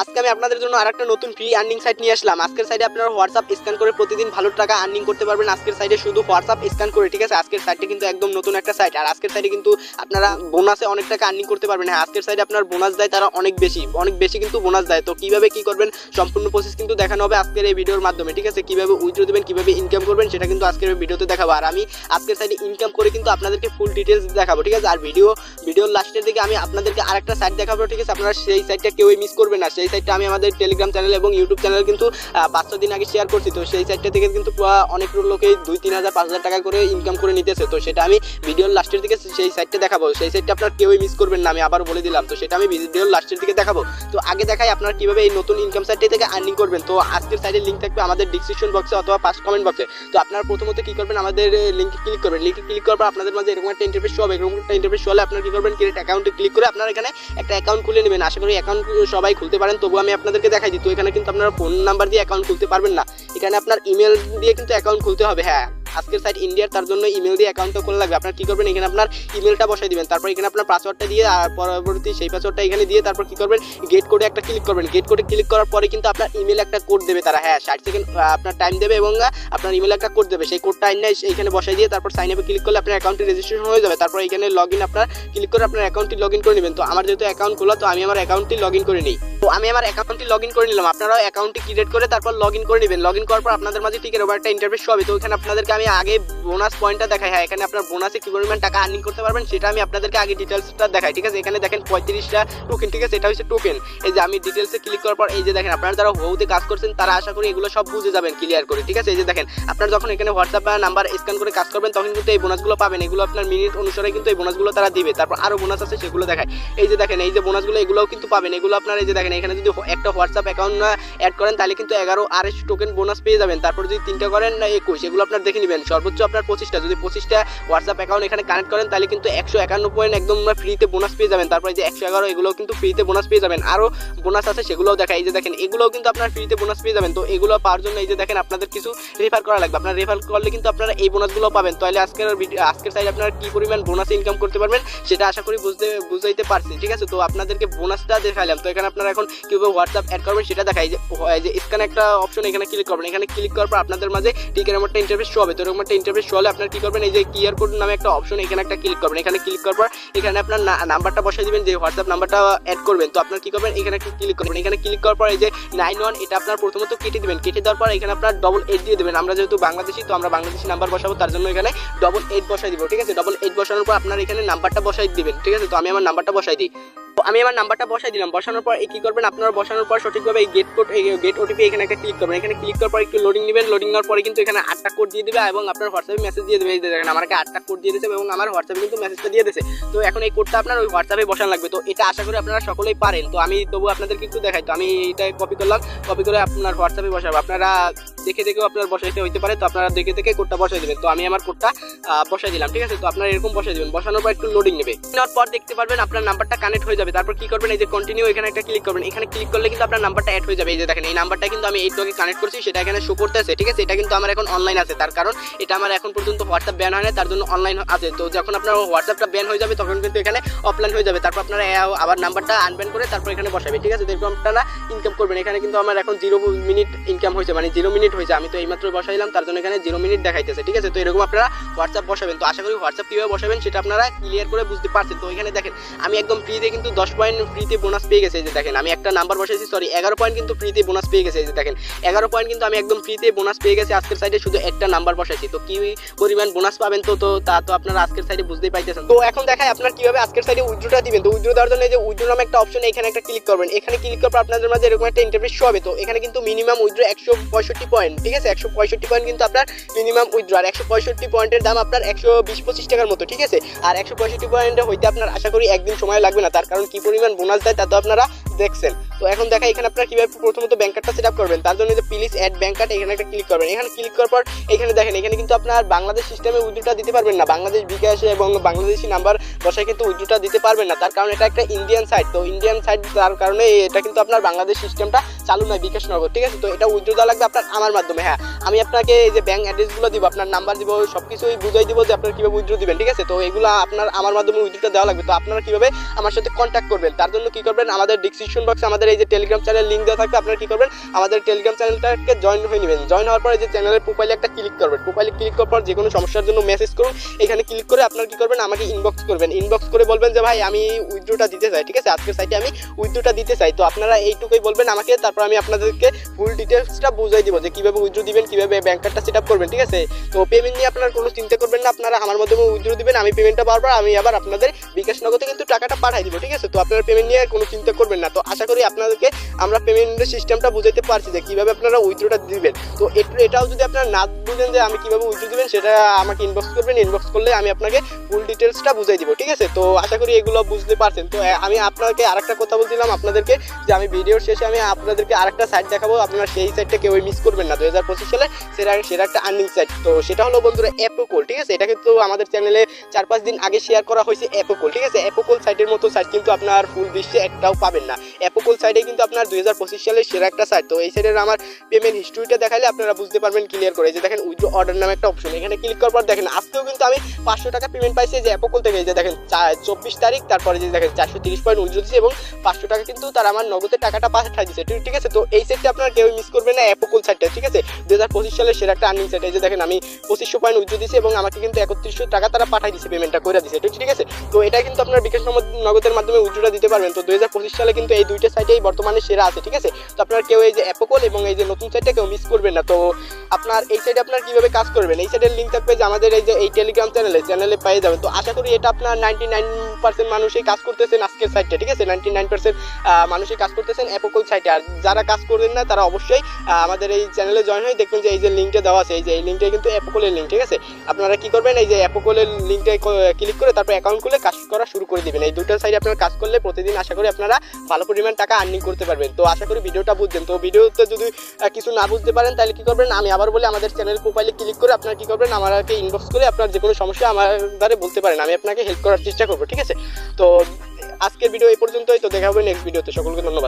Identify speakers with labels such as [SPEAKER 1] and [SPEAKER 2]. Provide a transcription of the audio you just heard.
[SPEAKER 1] আজকে আমি আপনাদের জন্য আর একটা নতুন ফ্রি আর্নিং সাইট নিয়ে আসলাম। আজকের সাইডে আপনারা হোয়াটসঅ্যাপ স্ক্যান করে প্রতিদিন ভালো টাকা আর্নিং করতে পারবেন। আজকের সাইডে শুধু হোয়াটসঅ্যাপ স্ক্যান করে, ঠিক আছে? আজকের সাইটটা কিন্তু একদম নতুন একটা সাইট আর আজকের সাইডে কিন্তু আপনারা বোনাসে অনেক টাকা আর্নিং করতে পারবেন। হ্যাঁ আজকের সাইডে আপনার বোনাস দেয় তারা অনেক বেশি। অনেক বেশি কিন্তু বোনাস দেয়। তো কীভাবে কী করবেন? সম্পূর্ণ প্রসেস কিন্তু দেখানো হবে আজকের এই ভিডিওর মাধ্যমে, ঠিক আছে? কীভাবে উইথড্র দেবেন, কীভাবে ইনকাম করবেন, সেটা কিন্তু আজকের ভিডিওতে দেখাবো। আর আমি আজকের সাইডে ইনকাম করে কিন্তু আপনাদেরকে ফুল ডিটেলস দেখাবো, ঠিক আছে? আর ভিডিও ভিডিওর লাস্টের দিকে আমি আপনাদেরকে আরেকটা সাইট দেখাবো, ঠিক আছে? আপনারা সেই সাইটটা কেউই মিস করবেন না। সেই সাইটটা আমি আমাদের টেলিগ্রাম চ্যানেল এবং ইউটিউব চ্যানেল কিন্তু পাঁচ দিন আগে শেয়ার করছি। তো সেই সাইটটা থেকে কিন্তু অনেক লোকেই দুই, তিন হাজার, পাঁচ হাজার টাকা করে ইনকাম করে নিতেছে। তো সেটা আমি ভিডিওর লাস্টের দিকে সেই সাইটটা দেখাবো। সেই সাইটটা আপনার কেউই মিস করবেন না, আমি আবার বলে দিলাম। তো সেটা আমি ভিডিওর লাস্টের দিকে দেখাবো। তো আগে দেখাই আপনারা কীভাবে এই নতুন ইনকাম সাইটটি থেকে আর্নিং করবেন। তো আজকের সাইডের লিঙ্ক থাকবে আমাদের ডিসক্রিপশন বক্সে অথবা ফার্স্ট কমেন্ট বক্সে তো আপনারা প্রথমত কি করবেন, আমাদের লিঙ্কে ক্লিক করবেন। লিঙ্কে ক্লিক করার পর আপনাদের মাঝে এরকম একটা ইন্টারফেস হবে। এরকম একটা ইন্টারফেস হলে আপনারা কি করবেন ক্রিয়েট অ্যাকাউন্টে ক্লিক করে আপনারা এখানে একটা অ্যাকাউন্ট খুলে নেবেন। আশা করি অ্যাকাউন্ট সবাই খুলতে পারেন। তবু আমি আপনাদেরকে দেখাই দিই। তো এখানে কিন্তু আপনারা ফোন নাম্বার দিয়ে অ্যাকাউন্ট খুলতে পারবেন না। এখানে আপনার ইমেল দিয়ে কিন্তু অ্যাকাউন্ট খুলতে হবে হ্যাঁ। আজকের সাইট ইন্ডিয়ার তার জন্য ইমেল দিয়ে অ্যাকাউন্টটা খোলা লাগবে। আপনার কি করবেন? এখানে আপনার ইমেলটা বসাই দিবেন। তারপর এখানে আপনার পাসওয়ার্ডটা দিয়ে আর পরবর্তী সেই পাসওয়ার্ডটা এখানে দিয়ে তারপর কি করবেন? গেট কোডে একটা ক্লিক করবেন। গেট কোডে ক্লিক করার পরে কিন্তু আপনার ইমেল একটা কোড দেবে তারা। হ্যাঁ ষাট সেকেন্ড আপনার টাইম দেবে এবং আপনার ইমেল একটা কোড দেবে। সেই কোডটা আইন এইখানে বসাই দিয়ে তারপর সাইন আপে ক্লিক করলে আপনার অ্যাকাউন্টটি রেজিস্ট্রেশন হয়ে যাবে। তারপর এখানে লগ ইন আপনার ক্লিক করে আপনার অ্যাকাউন্টটি লগ ইন করে নেবেন। তো আমার যেহেতু অ্যাকাউন্ট খোলা, তো আমি আমার অ্যাকাউন্টটি লগ ইন করে নিই। তো আমি আমার অ্যাকাউন্টটি লগ ইন করে নিলাম। আপনারাও অ্যাকাউন্টটি ক্রিয়েট করে তারপর লগ ইন করে নেবেন। লগ ইন করার পর আপনাদের মাঝে ঠিক এরকম একটা ইন্টারফেস হবে তো ওখানে আপনাদেরকে আমি আগে বোনাস পয়েন্টটা দেখাই। হ্যাঁ এখানে আপনার বোনাসে কি পরিমাণ টাকা আর্নিং করতে পারবেন সেটা আমি আপনাদেরকে আগে ডিটেলসটা দেখাই, ঠিক আছে? এখানে দেখেন পঁয়ত্রিশটা টোকেন ঠিক আছে? এটা হচ্ছে টোকেন এই যে আমি ডিটেলসে ক্লিক করার পর, এই যে দেখেন, আপনারা যারা হৌতে কাজ করছেন, তারা আশা করি এগুলো সব বুঝে যাবেন ক্লিয়ার করে, ঠিক আছে? এই যে দেখেন, আপনারা যখন এখানে হোয়াটসঅ্যাপ নাম্বার স্ক্যান করে কাজ করবেন, তখন কিন্তু এই বোনাসগুলো পাবেন। এগুলো আপনার মিনিট অনুসারে কিন্তু এই বোনাসগুলো তারা দিবে। তারপর আরও বোনাস আছে, সেগুলো দেখায় এই যে দেখেন, এই যে বোনাসগুলো এগুলোও কিন্তু পাবেন। এগুলো আপনার, এই যে দেখেন, এখানে যদি একটা হোয়াটসঅ্যাপ অ্যাকাউন্ট অ্যাড করেন, তাহলে কিন্তু এগারো আর টোকেন বোনাস পেয়ে যাবেন। তারপর যদি তিনটা করেন না, একুশ, এগুলো আপনার দেখে নেবেন। সর্বোচ্চ আপনার পঁচিশটা। যদি পঁচিশটা হোয়াটসঅ্যাপ অ্যাকাউন্ট এখানে কানেক্ট করেন, তাহলে কিন্তু একশো একান্ন পয়েন্ট একদম ফ্রিতে বোনাস পেয়ে যাবেন। তারপরে যে একশো এগারো এগুলো কিন্তু ফ্রিতে বোনাস পেয়ে যাবেন। আরও বোনাস আছে, সেগুলোও দেখা এই যে দেখেন, এগুলোও কিন্তু আপনার ফ্রিতে বোনাস পেয়ে যাবেন। তো এগুলো পাওয়ার জন্য এই যে দেখেন, আপনাদের কিছু রেফার করা লাগবে। আপনার রেফার করলে কিন্তু আপনারা এই বোনাসগুলো পাবেন। তাহলে আজকের আজকের সাইড আপনারা কি পরিমাণ বোনাস ইনকাম করতে পারবেন, সেটা আশা করি বুঝতে, বুঝাইতে পারছি। ঠিক আছে? তো আপনাদেরকে বোনাসটা দেখালাম তো এখানে আপনারা এখন কীভাবে হোয়াটসঅ্যাপ অ্যাড করবেন, সেটা দেখাই যে স্ক্যান একটা অপশন এখানে ক্লিক করবেন। এখানে ক্লিক করার পর আপনাদের মাঝে একটা ইন্টারফেস শো হবে। তো এরকম একটা ইন্টারফেস হলে আপনার কি করবেন? এই যে কিয়ার কোড নামে একটা অপশন এখানে একটা ক্লিক করবেন। এখানে ক্লিক করার পর এখানে আপনার নাম্বারটা বসাই দিবেন, যে হোয়াটসঅ্যাপ নাম্বারটা অ্যাড করবেন। তো আপনার কি করবেন? এখানে একটা ক্লিক করবেন। এখানে ক্লিক করার পর এই যে নাইন ওয়ান এটা আপনার প্রথমত কেটে দিবেন। কেটে দেওয়ার পর এখানে আপনার ডবল এইট দিয়ে দেবেন। আমরা যেহেতু বাংলাদেশি, তো আমরা বাংলাদেশি নাম্বার বসাবো, তার জন্য এখানে ডবল এইট বসাই দিব, ঠিক আছে? ডবল এইট বসানোর পর আপনার এখানে নাম্বারটা বসাই দিবেন, ঠিক আছে? তো আমি আমার নাম্বারটা বসাই দিই। আমি আমার নাম্বারটা বসাই দিলাম। বসানোর পর কি করবেন? আপনারা বসানোর পর সঠিকভাবে এই গেট কোড গেট ওটিপি এখানে একটা ক্লিক করবেন। এখানে ক্লিক করার পর একটু লোডিং নেবেন। লোডিং নেওয়ার পরে কিন্তু এখানে আটটা কোড দিয়ে দেবে এবং আপনার হোয়াটসঅ্যাপে মেসেজ দিয়ে দেবে। দেখেন, আমাকে আটটা কোড দিয়ে দিয়েছে এবং আমার হোয়াটসঅ্যাপে কিন্তু মেসেজটা দিয়ে দিয়েছে। তো এখন এই কোডটা আপনার ওই হোয়াটসঅ্যাপে বসানো লাগবে। তো এটা আশা করি আপনারা সকলেই পারেন। তো আমি তবু আপনাদেরকে একটু দেখাই। তো আমি এটা কপি করলাম। কপি করে আপনার হোয়াটসঅ্যাপে বসাবো। আপনারা দেখে দেখেও আপনার বসাইতে হইতে পারে। তো আপনারা দেখে দেখে কোডটা বসাই দেবেন। তো আমি আমার কোডটা বসাই দিলাম। ঠিক আছে? তো আপনারা এরকম বসাই দেবেন। বসানোর পর একটু লোডিং নেবে। নেওয়ার পর দেখতে পারবেন আপনার নাম্বারটা কানেক্ট হয়ে যাবে। তারপর কি করবেন, এই যে কন্টিনিউ এখানে একটা ক্লিক করবেন। এখানে ক্লিক করলে কিন্তু আপনার নাম্বারটা অ্যাড হয়ে যাবে। এই যে দেখেন, এই নাম্বারটা কিন্তু আমি এই কানেক্ট করছি, সেটা এখানে শো করতেছে, ঠিক আছে? এটা কিন্তু আমার এখন অনলাইন আছে। তার কারণ এটা আমার এখন পর্যন্ত হোয়াটসঅ্যাপ ব্যান হয় না তার জন্য অনলাইন আছে। তো যখন আপনার হোয়াটসঅ্যাপটা ব্যান হয়ে যাবে, তখন কিন্তু এখানে অফলাইন হয়ে যাবে। তারপর আপনারা আবার নাম্বারটা আনব্যান করে তারপর এখানে বসাবে, ঠিক আছে? এরকম আপনারা ইনকাম করবেন। এখানে কিন্তু আমার এখন জিরো মিনিট ইনকাম হয়েছে মানে জিরো মিনিট হয়েছে। আমি তো এইমাত্র বসাইলাম, তার জন্য এখানে জিরো মিনিট দেখাইতেছে, ঠিক আছে? তো এরকম আপনারা হোয়াটসঅ্যাপ বসাবেন। তো আশা করি হোয়াটসঅ্যাপ কীভাবে বসাবেন, সেটা আপনারা ক্লিয়ার করে বুঝতে পারছেন। তো এখানে দেখেন, আমি একদম ফ্রিতে কিন্তু পয়েন্ট ফ্রিতে বোনাস পেয়ে গেছে যে দেখেন। আমি একটা নাম্বার বসেছি সরি এগারো পয়েন্ট কিন্তু ফ্রিতে বোনাস পেয়ে গেছে যে দেখেন। এগারো পয়েন্ট কিন্তু আমি একদম ফ্রিতে বোনাস পেয়ে গেছি, আজকের সাইডে শুধু একটা নাম্বার বসাইছি। তো কি পরিমাণ বোনাস পাবেন তো তো তা তো আপনারা আজকের সাইডে বুঝতেই পাইতেছেন। তো এখন দেখায় আপনার কীভাবে আজকের সাইডে উইথড্রটা দিবেন। তো উইথড্র দেওয়ার জন্য যে উইথড্র নামে একটা অপশন এখানে একটা ক্লিক করবেন। এখানে ক্লিক করার আপনাদের মাঝে এরকম একটা ইন্টারফেস শো হবে। তো এখানে কিন্তু মিনিমাম উইথড্র একশো পঁয়ষট্টি পয়েন্ট ঠিক আছে? একশো পঁয়ষট্টি পয়েন্ট কিন্তু আপনার মিনিমাম উইথড্র আর একশো পঁয়ষট্টি পয়েন্টের দাম আপনার একশো বিশ পঁচিশ টাকার মতো, ঠিক আছে? আর একশো পঁয়ষট্টি পয়েন্টে হইতে আপনার, আশা করি একদিন সময় লাগবে না। তার কারণ কি পরিমাণ বোনাস দেয় তা তো আপনারা দেখছেন। তো এখন দেখা এখানে আপনারা কীভাবে প্রথমত ব্যাংক কার্ডটা সেট আপ করবেন। তার জন্য যে প্লিজ অ্যাড ব্যাংক কার্ড এখানে একটা ক্লিক করবেন। এখানে ক্লিক করার পর এখানে দেখেন, এখানে কিন্তু আপনার বাংলাদেশ সিস্টেমে উইথড্রটা দিতে পারবেন না। বাংলাদেশ বিকাশ এবং বাংলাদেশি নাম্বার বসায় কিন্তু উইথড্রটা দিতে পারবেন না। তার কারণ এটা একটা ইন্ডিয়ান সাইট তো ইন্ডিয়ান সাইট তার কারণে এটা কিন্তু আপনার বাংলাদেশ সিস্টেমটা চালু নয়, বিকাশ নগর ঠিক আছে? তো এটা উইথড্র দেওয়া লাগবে আপনার আমার মাধ্যমে। হ্যাঁ আমি আপনাকে এই যে ব্যাংক অ্যাড্রেসগুলো দিব, আপনার নাম্বার দিব সব কিছুই বুঝাই দিব যে আপনার কীভাবে উইথড্র দিবেন। ঠিক আছে? তো এগুলো আপনার আমার মাধ্যমে উইথড্রটা দেওয়া লাগবে। তো আপনারা কীভাবে আমার সাথে কন্ট্যাক্ট করবেন। তার জন্য কি করবেন? আমাদের ডিসক্রিপশন বক্সে আমাদের এই যে টেলিগ্রাম চ্যানেল লিঙ্ক দেওয়া থাকবে, আপনারা কি করবেন? আমাদের টেলিগ্রাম চ্যানেলটাকে জয়েন হয়ে নেবেন। জয়েন হওয়ার পরে যে চ্যানেলের প্রোফাইলে একটা ক্লিক করবেন। প্রোফাইলে ক্লিক করার পর যে কোনো সমস্যার জন্য মেসেজ করুন। এখানে ক্লিক করে আপনারা কি করবেন? আমাকে ইনবক্স করবেন। ইনবক্স করে বলবেন যে, ভাই, আমি উইথড্রোটা দিতে চাই। ঠিক আছে? আজকের সাইটে আমি উইথড্রোটা দিতে চাই। তো আপনারা এইটুকুই বলবেন আমাকে, তারপর আমি আপনাদেরকে ফুল ডিটেলসটা বুঝাই দিব যে কীভাবে উইথড্রো দিবেন, কীভাবে ব্যাংক কার্ডটা সেট আপ করবেন, ঠিক আছে? তো পেমেন্ট নিয়ে আপনারা কোনো চিন্তা করবেন না। আপনারা আমার মাধ্যমে উইথড্রো দিবেন, আমি পেমেন্টটা পারব আমি আবার আপনাদের বিকাশ নগদে কিন্তু টাকাটা পাঠাই দিব, ঠিক আছে? তো আপনারা পেমেন্ট নিয়ে কোনো চিন্তা করবেন না। তো আশা করি আপনাদেরকে আমরা পেমেন্টের সিস্টেমটা বুঝাইতে পারছি যে কীভাবে আপনারা উইথড্রোটা দিবেন। তো এট- এটাও যদি আপনারা না বুঝেন যে আমি কীভাবে উইথড্রো দিবেন, সেটা আমাকে ইনবক্স করবেন। ইনবক্স করলে আমি আপনাকে ফুল ডিটেলসটা বুঝাই দিব, ঠিক আছে? তো আশা করি এগুলো বুঝতে পারছেন। তো আমি আপনাকে আরেকটা কথা বলছিলাম আপনাদেরকে, যে আমি ভিডিওর শেষে আমি আপনাদেরকে আরেকটা সাইট দেখাবো। আপনারা সেই সাইটটা কেউ মিস করবেন না। দু হাজার পঁচিশ সালে সেটা সেটা একটা আর্নিং সাইট তো সেটা হলো বন্ধুরা অ্যাপোকোল ঠিক আছে? এটা কিন্তু আমাদের চ্যানেলে চার পাঁচ দিন আগে শেয়ার করা হয়েছে অ্যাপোকোল ঠিক আছে? অ্যাপোকোল সাইটের মতো সাইট কিন্তু আপনার ফুল বিশ্বে একটাও পাবেন না। অ্যাপোকোল সাইডে কিন্তু আপনার দুই হাজার পঁচিশ সালের সেরা একটা সাইট তো এই সাইডের আমার পেমেন্ট হিস্ট্রিটা দেখালে আপনারা বুঝতে পারবেন ক্লিয়ার করে। যে দেখেন, উইথড্র অর্ডার নামে একটা অপশন এখানে ক্লিক করার পর দেখেন, আজকেও কিন্তু আমি পাঁচশো টাকা পেমেন্ট পাইছি যে অ্যাপোকোল থেকে। যে দেখেন চব্বিশ তারিখ, তারপরে যে দেখেন, চারশো তিরিশ পয়েন্ট উইথড্র দিচ্ছে এবং পাঁচশো টাকা কিন্তু তারা আমার নগদের টাকাটা পাঠাই দিচ্ছে ঠিক- আছে? তো এই সেটটা আপনার কেউ মিস করবে না অ্যাপোকোল সাইটটা ঠিক আছে? দু হাজার পঁচিশ সালের সেরা একটা আর্নিং সেট এই যে দেখেন, আমি পঁচিশশো পয়েন্ট উইথড্র দিচ্ছে এবং আমাকে কিন্তু একত্রিশশো টাকা তারা পাঠাই দিচ্ছে পেমেন্টটা করে দিচ্ছে ঠিক আছে? তো এটা কিন্তু আপনার বিকাশ নগদ- নগদের মাধ্যমে উইথড্রটা দিতে পারবেন। তো দু হাজার পঁচিশ সালে কিন্তু এই দুইটা সাইটেই বর্তমানে সেরা আছে, ঠিক আছে? তো আপনার কেউ এই যে অ্যাপোকল এবং এই যে নতুন সাইটটা কেউ মিস করবেন না। তো আপনার এই সাইডে আপনার কীভাবে কাজ করবেন? এই সাইডের লিঙ্ক থাকবে যে আমাদের এই যে এই টেলিগ্রাম চ্যানেলে চ্যানেলে পেয়ে যাবেন। তো আশা করি এটা আপনার নাইনটি নাইন মানুষই কাজ করতেছেন আজকের সাইটটা ঠিক আছে? নাইনটি নাইন পার্সেন্ট মানুষই কাজ করতেছেন অ্যাপোকল সাইটে আর যারা কাজ করবেন না, তারা অবশ্যই আমাদের এই চ্যানেলে জয়েন হয়ে দেখবেন যে এই যে লিঙ্কটা দেওয়া আছে। এই যে এই লিঙ্কটা কিন্তু অ্যাপোকলের লিঙ্ক ঠিক আছে? আপনারা কি করবেন? এই যে অ্যাপোকলের লিঙ্কটা ক্লিক করে তারপর অ্যাকাউন্ট খুলে কাজ করা শুরু করে দিবেন। এই দুটো সাইডে আপনার কাজ করলে প্রতিদিন আশা করি আপনারা ভালো পরিমাণ টাকা আর্নিং করতে পারবেন। তো আশা করি ভিডিওটা বুঝবেন তো ভিডিওতে যদি কিছু না বুঝতে পারেন, তাহলে কী করবেন? আমি আবার বলে, আমাদের চ্যানেল প্রোফাইলে ক্লিক করে আপনারা কী করবেন? আমাকে ইনবক্স করে আপনার যে কোনো সমস্যা আমার দ্বারা বলতে পারেন। আমি আপনাকে হেল্প করার চেষ্টা করব, ঠিক আছে? তো আজকের ভিডিও এই পর্যন্তই। তো দেখা হবে নেক্সট ভিডিওতে সকলকে ধন্যবাদ।